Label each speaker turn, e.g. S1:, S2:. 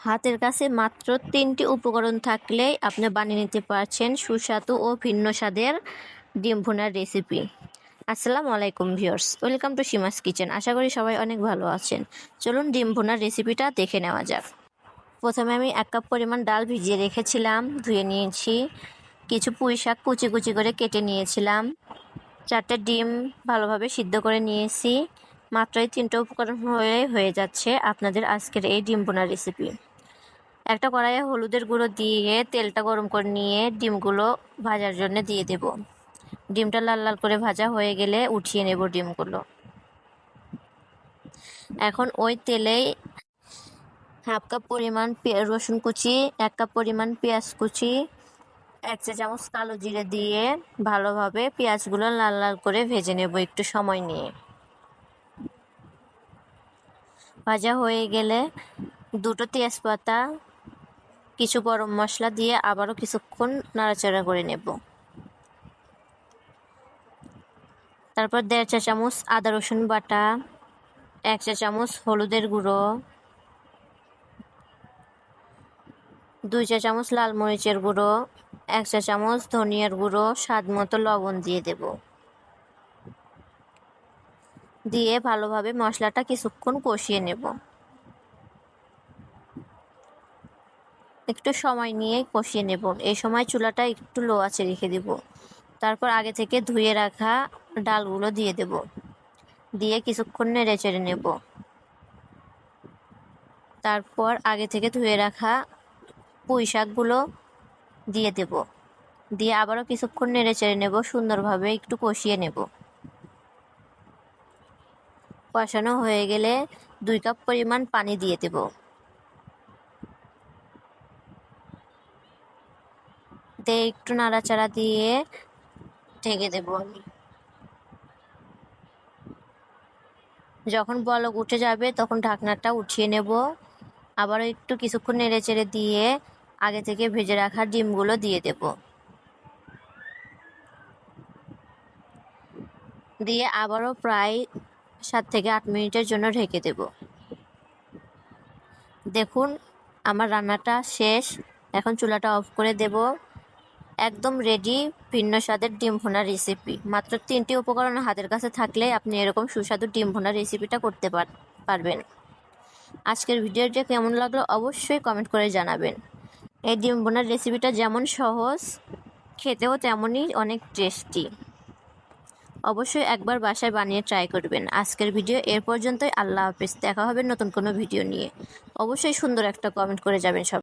S1: হাতের কাছে মাত্র তিনটি উপকরণ থাকলেই আপনি বানিয়ে নিতে পারছেন সুস্বাদু ও ভিন্ন স্বাদের ডিম ভুনার রেসিপি আসসালামু আলাইকুম ভিউয়ার্স, ওয়েলকাম টু সীমাস কিচেন। আশা করি সবাই অনেক ভালো আছেন। চলুন ডিম ভুনার রেসিপিটা দেখে নেওয়া যাক। প্রথমে আমি এক কাপ পরিমাণ ডাল ভিজিয়ে রেখেছিলাম, ধুয়ে নিয়েছি। কিছু পুঁই শাক কুচি কুচি করে কেটে নিয়েছিলাম। চারটে ডিম ভালোভাবে সিদ্ধ করে নিয়েছি। মাত্র এই তিনটে উপকরণ হয়ে হয়ে যাচ্ছে আপনাদের আজকের এই ডিম বোনার রেসিপি একটা কড়াইয়ে হলুদের গুঁড়ো দিয়ে তেলটা গরম করে নিয়ে ডিমগুলো ভাজার জন্য দিয়ে দেব। ডিমটা লাল লাল করে ভাজা হয়ে গেলে উঠিয়ে নেব ডিমগুলো। এখন ওই তেলেই হাফ কাপ পরিমাণ রসুন কুচি, এক কাপ পরিমাণ পেঁয়াজ কুচি, এক চা চামচ কালো জিরে দিয়ে ভালোভাবে পেঁয়াজগুলো লাল লাল করে ভেজে নেব একটু সময় নিয়ে। ভাজা হয়ে গেলে দুটো তেজপাতা কিছু গরম মশলা দিয়ে আবারও কিছুক্ষণ নাড়াচাড়া করে নেব। তারপর দেড় চা চামচ আদা, রসুন বাটা, এক চা চামচ হলুদের গুঁড়ো, দুই চা চামচ লাল মরিচের গুঁড়ো, এক চা চামচ ধনিয়ার গুঁড়ো, স্বাদ মতো লবণ দিয়ে দেব। দিয়ে ভালোভাবে মশলাটা কিছুক্ষণ কষিয়ে নেব। একটু সময় নিয়ে কষিয়ে নেব। এই সময় চুলাটা একটু লো আছে রেখে দেব। তারপর আগে থেকে ধুয়ে রাখা ডালগুলো দিয়ে দেব। দিয়ে কিছুক্ষণ নেড়ে চেড়ে নেব। তারপর আগে থেকে ধুয়ে রাখা পুঁই শাকগুলো দিয়ে দেব। দিয়ে আবারও কিছুক্ষণ নেড়ে চেড়ে নেব, সুন্দরভাবে একটু কষিয়ে নেব। কষানো হয়ে গেলে দুই কাপ পরিমাণ পানি দিয়ে দেব। দিয়ে একটু নাড়াচাড়া দিয়ে ঢেকে দেব আমি। যখন বলক উঠে যাবে, তখন ঢাকনাটা উঠিয়ে নেব। আবারও একটু কিছুক্ষণ নেড়ে চেড়ে দিয়ে আগে থেকে ভেজে রাখা ডিমগুলো দিয়ে দেব। দিয়ে আবারও প্রায় সাত থেকে আট মিনিটের জন্য ঢেকে দেব। দেখুন, আমার রান্নাটা শেষ। এখন চুলাটা অফ করে দেব। একদম রেডি ভিন্ন স্বাদের ডিম ভোনার রেসিপি মাত্র তিনটি উপকরণ হাতের কাছে থাকলে আপনি এরকম সুস্বাদু ডিম ভোনার রেসিপিটা করতে পারবেন। আজকের ভিডিওটা কেমন লাগল অবশ্যই কমেন্ট করে জানাবেন। এই ডিম বোনার রেসিপিটা যেমন সহজ, খেতেও তেমনই অনেক টেস্টি অবশ্যই একবার বাসায় বানিয়ে ট্রাই করবেন। আজকের ভিডিও এর পর্যন্তই। আল্লাহ হাফিজ। দেখা হবে নতুন কোনো ভিডিও নিয়ে। অবশ্যই সুন্দর একটা কমেন্ট করে যাবেন সব